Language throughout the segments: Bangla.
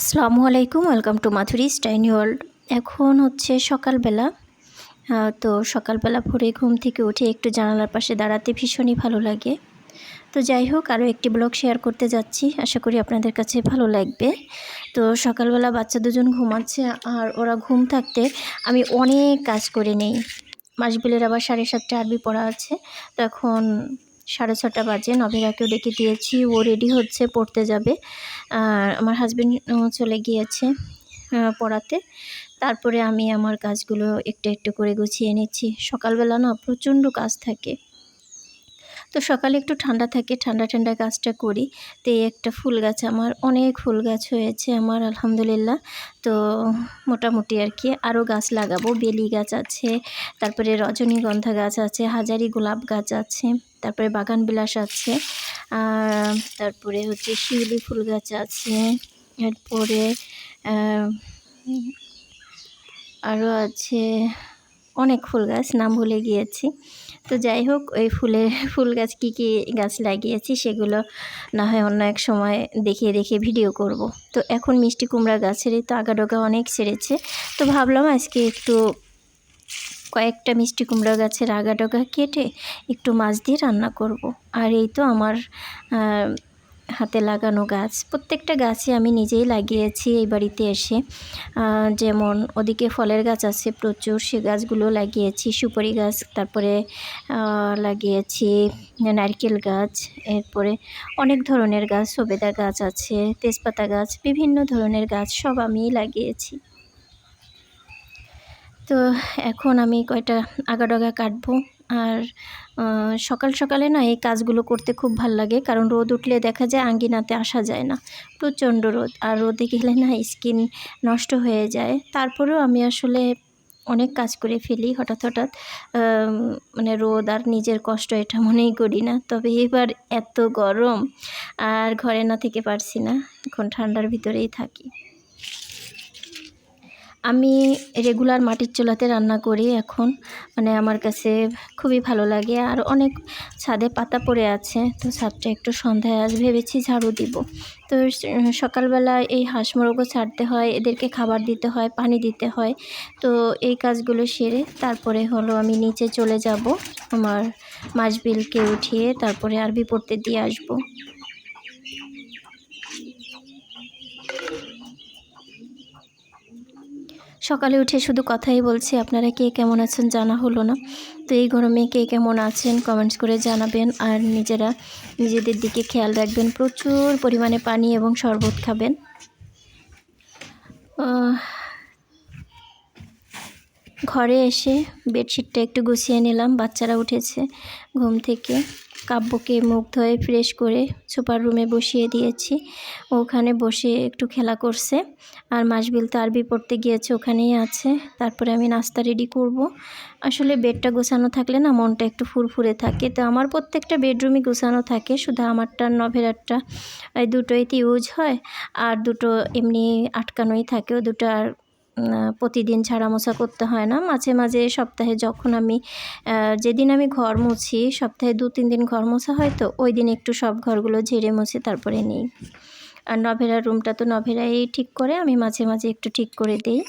আসসালামু আলাইকুম, ওয়েলকাম টু মাথুরি স্টাইনি ওয়ার্ল্ড। এখন হচ্ছে সকালবেলা তো সকালবেলা ভোরে ঘুম থেকে উঠে একটু জানালার পাশে দাঁড়াতে ভীষণই ভালো লাগে। তো যাই হোক, আরও একটি ব্লগ শেয়ার করতে যাচ্ছি, আশা করি আপনাদের কাছে ভালো লাগবে। তো সকালবেলা বাচ্চা দুজন ঘুমাচ্ছে, আর ওরা ঘুম থাকতে আমি অনেক কাজ করে নেই। মাসবিলের আবার সাড়ে সাতটা আরবি পড়া আছে, তো এখন সাড়ে ছটা বাজে নভেরাকেও ডেকে দিয়েছি, ও রেডি হচ্ছে, পড়তে যাবে। আর আমার হাজব্যান্ড চলে গিয়েছে পড়াতে। তারপরে আমি আমার কাজগুলো একটু একটু করে গুছিয়ে নিচ্ছি। সকালবেলা না প্রচণ্ড কাজ থাকে। তো সকালে একটু ঠান্ডা থাকে, ঠান্ডা ঠান্ডা কাজটা করি। তো এই একটা ফুল গাছ আমার, অনেক ফুল গাছ হয়েছে আমার, আলহামদুলিল্লাহ। তো মোটামুটি আর কি, আরও গাছ লাগাবো। বেলি গাছ আছে, তারপরে রজনীগন্ধা গাছ আছে, হাজারি গোলাপ গাছ আছে, তারপরে বাগান বিলাস আছে তারপরে হচ্ছে শিউলি ফুল গাছ আছে, এরপরে আরও আছে অনেক ফুল গাছ, নাম ভুলে গিয়েছি। তো যাই হোক, ওই ফুলের ফুল গাছ কী কী গাছ লাগিয়েছি সেগুলো না হয় অন্য এক সময় দেখিয়ে দেখে ভিডিও করব। তো এখন মিষ্টি কুমড়া গাছেরই তো আগাডোগা অনেক ছেড়েছে। তো ভাবলাম আজকে একটু কয়েকটা মিষ্টি কুমড়া গাছের আগাডোগা কেটে একটু মাছ দিয়ে রান্না করব। আর এই তো আমার হাতে লাগানো গাছ। প্রত্যেকটা গাছই আমি নিজেই লাগিয়েছি এই বাড়িতে এসে। যেমন ওদিকে ফলের গাছ আছে প্রচুর, সে গাছগুলো লাগিয়েছি, সুপারি গাছ, তারপরে লাগিয়েছি নারকেল গাছ, এরপরে অনেক ধরনের গাছ, সবেদা গাছ আছে, তেজপাতা গাছ, বিভিন্ন ধরনের গাছ সব আমি লাগিয়েছি। তো এখন আমি কয়টা আগাডগা কাটবো? আর সকাল সকালে না এই কাজগুলো করতে খুব ভালো লাগে। কারণ রোদ উঠলে দেখা যায় আঙ্গিনাতে আসা যায় না। প্রচণ্ড রোদ। আর রোদে গেলে না স্কিন নষ্ট হয়ে যায়। তারপরেও আমি আসলে অনেক কাজ করে ফেলি হঠাৎ হঠাৎ। মানে রোদ আর নিজের কষ্ট এটা মনেই করি না। তবে এবার এত গরম। আর ঘরে না থেকে পারছি না। এখন ঠান্ডার ভিতরেই থাকি। আমি রেগুলার মাটির চুলাতে রান্না করি এখন। মানে আমার কাছে খুবই ভালো লাগে। আর অনেক ছাদে পাতা পড়ে আছে, তো ছাদটা একটু সন্ধ্যায় আজ ভেবেছি ঝাড়ু দিব। তো সকালবেলা এই হাঁস মুরগও ছাড়তে হয়, এদেরকে খাবার দিতে হয়, পানি দিতে হয়। তো এই কাজগুলো সেরে তারপরে হলো আমি নিচে চলে যাব, আমার মাসবিলকে উঠিয়ে তারপরে আরবি পড়তে দিয়ে আসব। সকালে উঠে শুধু কথাই বলছি, আপনারা কে কেমন আছেন জানা হলো না। তো এই গরমে কে কেমন আছেন কমেন্টস করে জানাবেন। আর নিজেরা নিজেদের দিকে খেয়াল রাখবেন, প্রচুর পরিমাণে পানি এবং শরবত খাবেন। ঘরে এসে বেডশিটটা একটু গুছিয়ে নিলাম, বাচ্চারা উঠেছে ঘুম থেকে। কাব্যকে মুখ ধুয়ে ফ্রেশ করে সুপার রুমে বসিয়ে দিয়েছি। ওখানে বসে একটু খেলা করছে। আর মাসবিল তো আরবি পড়তে গিয়েছে, ওখানেই আছে। তারপরে আমি নাস্তা রেডি করব। আসলে বেডটা গোছানো থাকলে না মনটা একটু ফুরফুরে থাকে। তো আমার প্রত্যেকটা বেডরুমই গোছানো থাকে, শুধু আমারটা নভেরারটা এই দুটোইতে ইউজ হয়, আর দুটো এমনি আটকানোই থাকে, ও দুটো আর প্রতিদিন ছাড়া মোছা করতে হয় না। মাঝে মাঝে সপ্তাহে যখন আমি যেদিন আমি ঘর মুছি, সপ্তাহে দু, তিন দিন ঘর মোছা হয় তো, ওই দিন একটু সব ঘরগুলো ঝেড়ে মুছে তারপরে নিই। আর নভেরার রুমটা তো নভেরাই ঠিক করে, আমি মাঝে মাঝে একটু ঠিক করে দিই।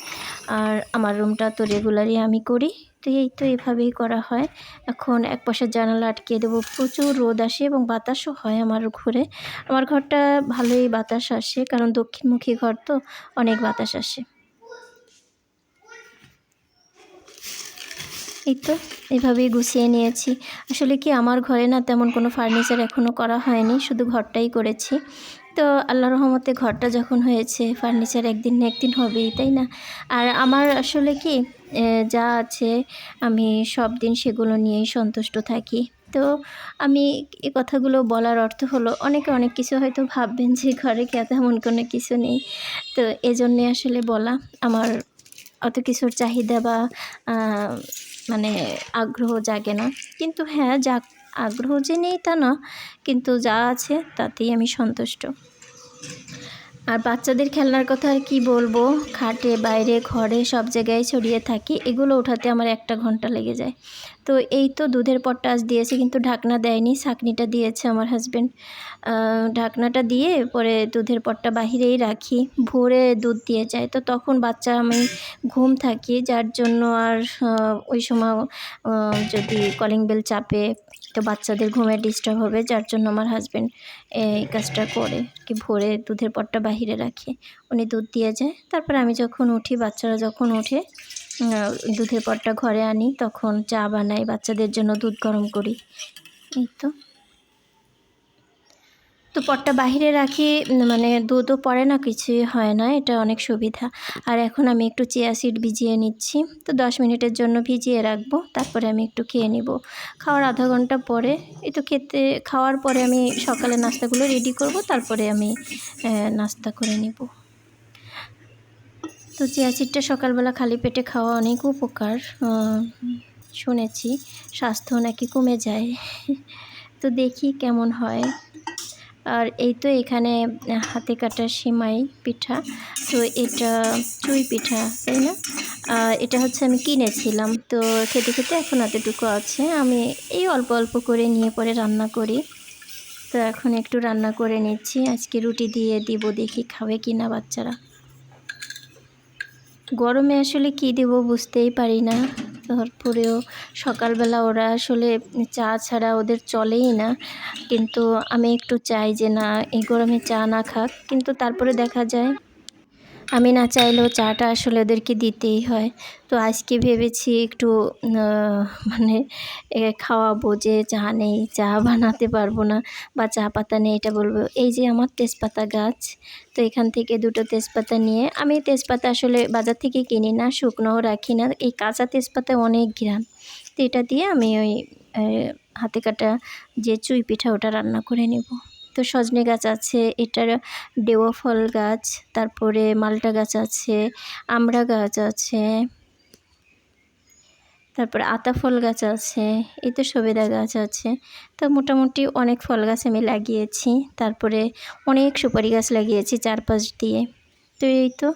আর আমার রুমটা তো রেগুলারই আমি করি, তো এই তো এভাবেই করা হয়। এখন এক পাশের জানালা আটকে দেবো, প্রচুর রোদ আসে এবং বাতাসও হয় আমার ঘরে। আমার ঘরটা ভালোই বাতাস আসে, কারণ দক্ষিণমুখী ঘর তো অনেক বাতাস আসে। এই তো, এভাবেই গুছিয়ে নিয়েছি। আসলে কি আমার ঘরে না তেমন কোনো ফার্নিচার এখনও করা হয়নি, শুধু ঘরটাই করেছি। তো আল্লাহ রহমতে ঘরটা যখন হয়েছে ফার্নিচার একদিন না একদিন হবেই, তাই না? আর আমার আসলে কি যা আছে, আমি সব দিন সেগুলো নিয়েই সন্তুষ্ট থাকি। তো আমি এ কথাগুলো বলার অর্থ হলো, অনেকে অনেক কিছু হয়তো ভাববেন যে ঘরে কে তেমন কোনো কিছু নেই। তো এজন্যে আসলে বলা, আমার অত কিছুর চাহিদা বা মানে আগ্রহ জাগে না। কিন্তু হ্যাঁ যা আগ্রহ যে নেই তা না, কিন্তু যা আছে তাতেই আমি সন্তুষ্ট। আর বাচ্চাদের খেলনার কথা আর কি বলব? খাটে, বাইরে, ঘরে, সব জায়গায় ছড়িয়ে থাকি, এগুলো ওঠাতে আমার একটা ঘণ্টা লেগে যায়। তো এই তো দুধের পটটা আজ দিয়েছে, কিন্তু ঢাকনা দেয়নি ছাকনিটা দিয়েছে আমার হাজব্যান্ড ঢাকনাটা দিয়ে পরে দুধের পটটা বাহিরেই রাখি, ভোরে দুধ দিয়ে যায়। তো তখন বাচ্চা আমি ঘুম থাকি, যার জন্য আর ওই সময় যদি কলিং বেল চাপে, তো বাচ্চাদের ঘুমে ডিস্টার্ব হবে, যার জন্য আমার হাজব্যান্ড এই কাজটা করে। কি ভোরে দুধের পটটা বাহিরে রাখে, উনি দুধ দিয়ে যায়। তারপর আমি যখন উঠি, বাচ্চারা যখন ওঠে দুধের পটটা ঘরে আনি, তখন চা বানাই, বাচ্চাদের জন্য দুধ গরম করি। এই তো। তো পটটা বাহিরে রাখি মানে দুধও পড়ে না, কিছুই হয় না, এটা অনেক সুবিধা। আর এখন আমি একটু চিয়া সিড ভিজিয়ে নিচ্ছি, তো দশ মিনিটের জন্য ভিজিয়ে রাখব, তারপরে আমি একটু খেয়ে নিব। খাওয়ার আধা ঘণ্টা পরে, এই তো খেতে, খাওয়ার পরে আমি সকালে নাস্তাগুলো রেডি করব, তারপরে আমি নাস্তা করে নেব। তো চিয়া সিডটা সকালবেলা খালি পেটে খাওয়া অনেক উপকার শুনেছি। স্বাস্থ্য নাকি কমে যায়। তো দেখি কেমন হয়। আর এই তো এখানে হাতে কাটা সিমাই পিঠা। তো এটা চুই পিঠা, তাই না? এটা হচ্ছে আমি কিনেছিলাম। তো খেতে খেতে এখন এতটুকু আছে। আমি এই অল্প অল্প করে নিয়ে পরে রান্না করি। তো এখন একটু রান্না করে নিচ্ছি। আজকে রুটি দিয়ে দিব, দেখি খাবে কি না বাচ্চারা। গরমে আসলে কি দেব বুঝতেই পারি না। তারপরেও সকালবেলা ওরা আসলে চা ছাড়া ওদের চলেই না। কিন্তু আমি একটু চাই যে না, এই গরমে চা না খাক। কিন্তু তারপরে দেখা যায় আমি না চাইলেও চাটা আসলে ওদেরকে দিতেই হয়। তো আজকে ভেবেছি একটু মানে খাওয়াবো যে চা নেই, চা বানাতে পারব না বা চা পাতা নেই এটা বলব। এই যে আমার তেজপাতা গাছ, তো এখান থেকে দুটো তেজপাতা নিয়ে, আমি তেজপাতা আসলে বাজার থেকে কিনি না, শুকনোও রাখি না। এই কাঁচা তেজপাতা অনেক ঘ্রাণ। তো এটা দিয়ে আমি ওই হাতে কাটা যে চুই পিঠা ওটা রান্না করে নেব। তো সজনে গাছ আছে, এটার ডেওয়া ফল গাছ, তারপরে মালটা গাছ আছে, আমড়া গাছ আছে, তারপরে আতা ফল গাছ আছে, এই তো সবেদা গাছ আছে। তো মোটামুটি অনেক ফল গাছ আমি লাগিয়েছি, তারপরে অনেক সুপারি গাছ লাগিয়েছি চারপাশ দিয়ে। তো এই তো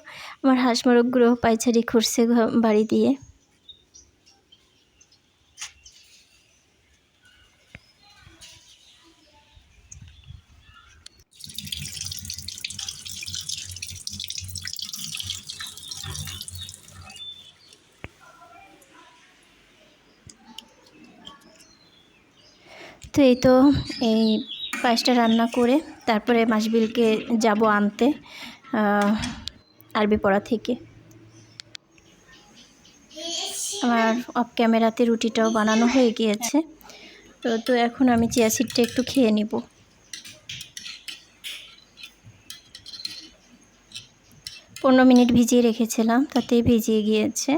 আমার হাঁস মোরগগুলো পাইচারি ঘুরছে ঘ- বাড়ি দিয়ে। তো এই তো এই পায়েসটা রান্না করে তারপরে মাসবিলকে যাব আনতে আরবি পড়া থেকে। আমার অফ ক্যামেরাতে রুটিটাও বানানো হয়ে গিয়েছে। তো তো এখন আমি চিয়া সিডটা একটু খেয়ে নিব। পনেরো মিনিট ভিজিয়ে রেখেছিলাম, তাতেই ভিজিয়ে গিয়েছে।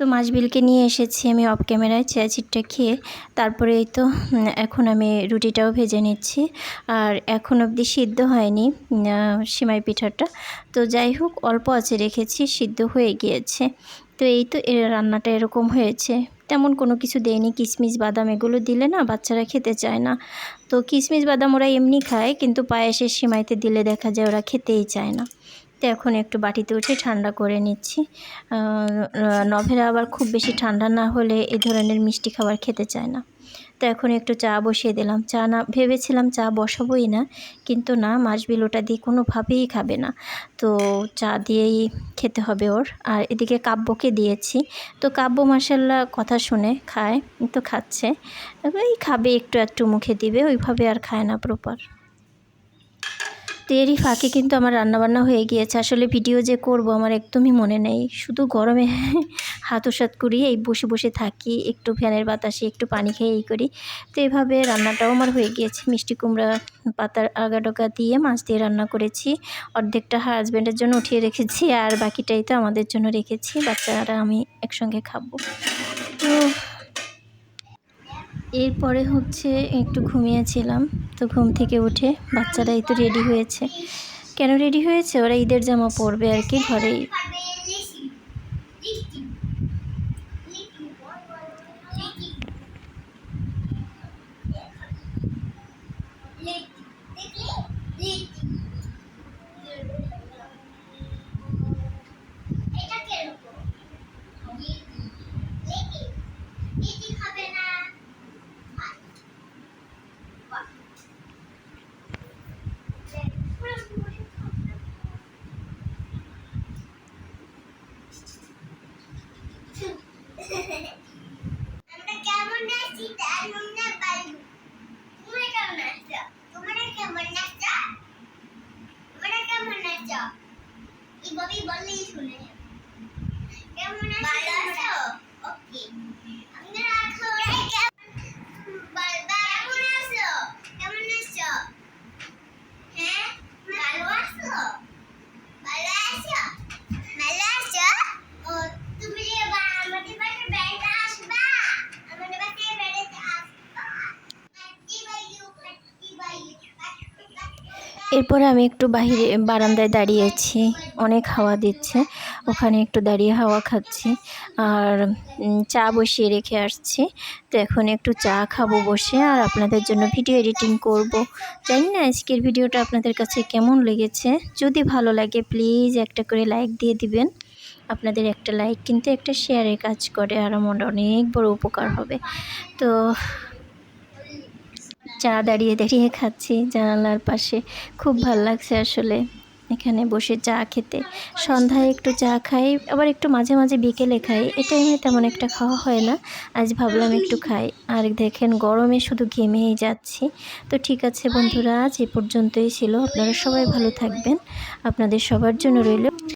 তো মাছবিলকে নিয়ে এসেছি আমি অফ ক্যামেরায় চিটটা খেয়ে। তারপরে এই তো এখন আমি রুটিটাও ভেজে নিচ্ছি। আর এখন অবধি সিদ্ধ হয়নি সিমাই পিঠাটা। তো যাই হোক, অল্প আছে রেখেছি, সিদ্ধ হয়ে গিয়েছে। তো এই তো এর রান্নাটা এরকম হয়েছে। তেমন কোনো কিছু দেয়নি কিশমিশ বাদাম এগুলো দিলে না বাচ্চারা খেতে চায় না। তো কিশমিশ বাদাম ওরা এমনি খায়, কিন্তু পায়েসের সিমাইতে দিলে দেখা যায় ওরা খেতেই চায় না। তো এখন একটু বাটিতে উঠে ঠান্ডা করে নিচ্ছি। নভেরা আবার খুব বেশি ঠান্ডা না হলে এ ধরনের মিষ্টি খাবার খেতে চায় না। তো এখন একটু চা বসিয়ে দিলাম। চা না, ভেবেছিলাম চা বসাবোই না, কিন্তু না মাছবিল ওটা দিয়ে কোনোভাবেই খাবে না। তো চা দিয়েই খেতে হবে ওর। আর এদিকে কাব্যকে দিয়েছি। তো কাব্য মাসাল্লাহ কথা শুনে খায়, তো খাচ্ছে। এই খাবে, একটু একটু মুখে দিবে, ওইভাবে আর খায় না প্রপার। তো এরই ফাঁকে কিন্তু আমার রান্নাবান্না হয়ে গিয়েছে। আসলে ভিডিও যে করব আমার একদমই মনে নেই। শুধু গরমে হাত ওসাত করি, এই বসে বসে থাকি, একটু ফ্যানের বাতাসে একটু পানি খেয়ে এই করি। তো এভাবে রান্নাটাও আমার হয়ে গিয়েছে। মিষ্টি কুমড়া, পাতার আগা ডোকা দিয়ে মাছ দিয়ে রান্না করেছি। অর্ধেকটা হাজব্যান্ডের জন্য উঠিয়ে রেখেছি আর বাকিটাই তো আমাদের জন্য রেখেছি। বাচ্চারা আমি একসঙ্গে খাব। তো এরপরে হচ্ছে একটু ঘুমিয়েছিলাম, তো ঘুম থেকে উঠে বাচ্চারা এই তো রেডি হয়েছে। কেন রেডি হয়েছে? ওরা ঈদের জামা পরবে আর কি, ঘরেই এরপরে আমি একটু বাইরে বারান্দায় দাঁড়িয়েছি। অনেক হাওয়া দিচ্ছে। ওখানে একটু দাঁড়িয়ে হাওয়া খাচ্ছি। আর চা বসিয়ে রেখে আসছি। তো এখন একটু চা খাব বসে আর আপনাদের জন্য ভিডিও এডিটিং করব। জানি না আজকের ভিডিওটা আপনাদের কাছে কেমন লেগেছে। যদি ভালো লাগে প্লিজ একটা করে লাইক দিয়ে দিবেন। আপনাদের একটা লাইক কিন্তু একটা শেয়ারের কাজ করে। আর আমার অনেক বড় উপকার হবে। তো চা দাঁড়িয়ে দাঁড়িয়ে খাচ্ছি জানালার পাশে। খুব ভালো লাগছে আসলে এখানে বসে চা খেতে। সন্ধ্যায় একটু চা খাই, আবার একটু মাঝে মাঝে বিকেলে খাই। এটা টাইমে তেমন একটা খাওয়া হয় না, আজ ভাবলাম একটু খাই। আর দেখেন গরমে শুধু ঘেমেই যাচ্ছি। তো ঠিক আছে বন্ধুরা, আজ এ পর্যন্তই ছিল। আপনারা সবাই ভালো থাকবেন। আপনাদের সবার জন্য রইল